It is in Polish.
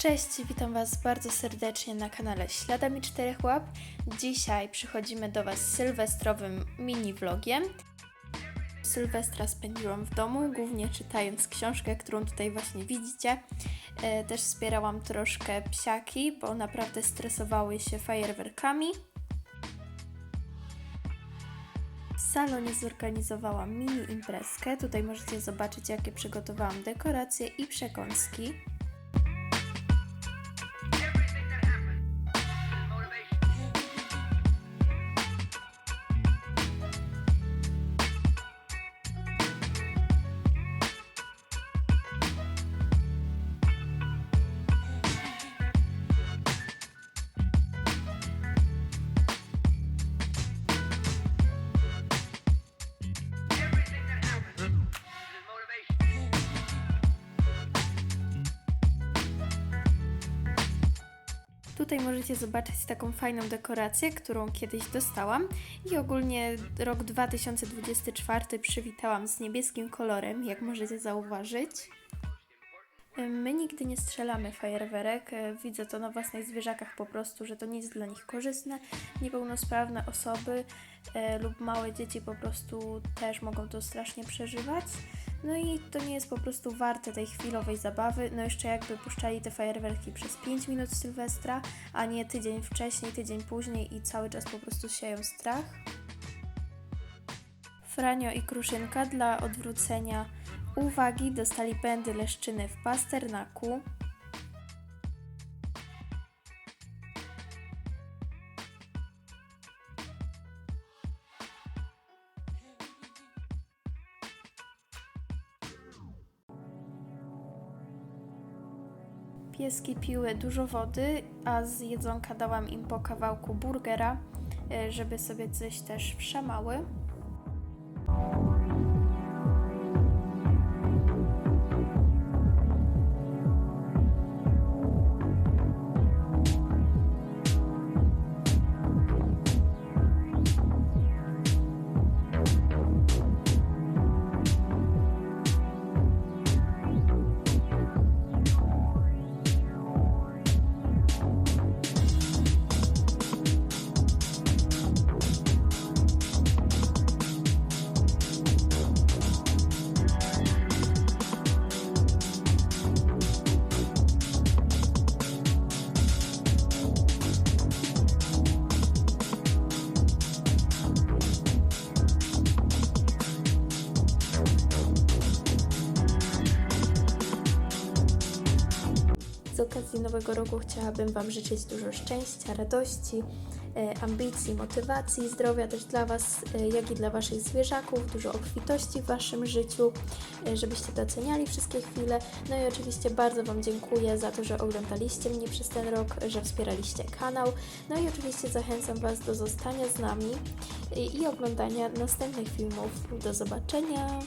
Cześć, witam Was bardzo serdecznie na kanale Śladami Czterech Łap. Dzisiaj przychodzimy do Was z sylwestrowym mini vlogiem. Sylwestra spędziłam w domu, głównie czytając książkę, którą tutaj właśnie widzicie. E, Też wspierałam troszkę psiaki, bo naprawdę stresowały się fajerwerkami. W salonie zorganizowałam mini imprezkę. Tutaj możecie zobaczyć, jakie przygotowałam dekoracje i przekąski. Tutaj możecie zobaczyć taką fajną dekorację, którą kiedyś dostałam i ogólnie rok 2024 przywitałam z niebieskim kolorem, jak możecie zauważyć. My nigdy nie strzelamy fajerwerek, e, widzę to na własnych zwierzakach po prostu, że to jest dla nich korzystne. Niepełnosprawne osoby e, lub małe dzieci po prostu też mogą to strasznie przeżywać. No i to nie jest po prostu warte tej chwilowej zabawy. No jeszcze jakby puszczali te fajerwerki przez 5 minut Sylwestra, a nie tydzień wcześniej, tydzień później i cały czas po prostu sieją strach. Franio i Kruszynka dla odwrócenia uwagi dostali pędy leszczyny w pasternaku. Pieski piły dużo wody, a z jedzonka dałam im po kawałku burgera, e, żeby sobie coś też wszemały. Z okazji Nowego Roku chciałabym Wam życzyć dużo szczęścia, radości, e, ambicji, motywacji, zdrowia też dla Was, e, jak i dla Waszych zwierzaków, dużo obfitości w Waszym życiu, e, żebyście doceniali wszystkie chwile. No i oczywiście bardzo Wam dziękuję za to, że oglądaliście mnie przez ten rok, że wspieraliście kanał. No i oczywiście zachęcam Was do zostania z nami i, i oglądania następnych filmów. Do zobaczenia!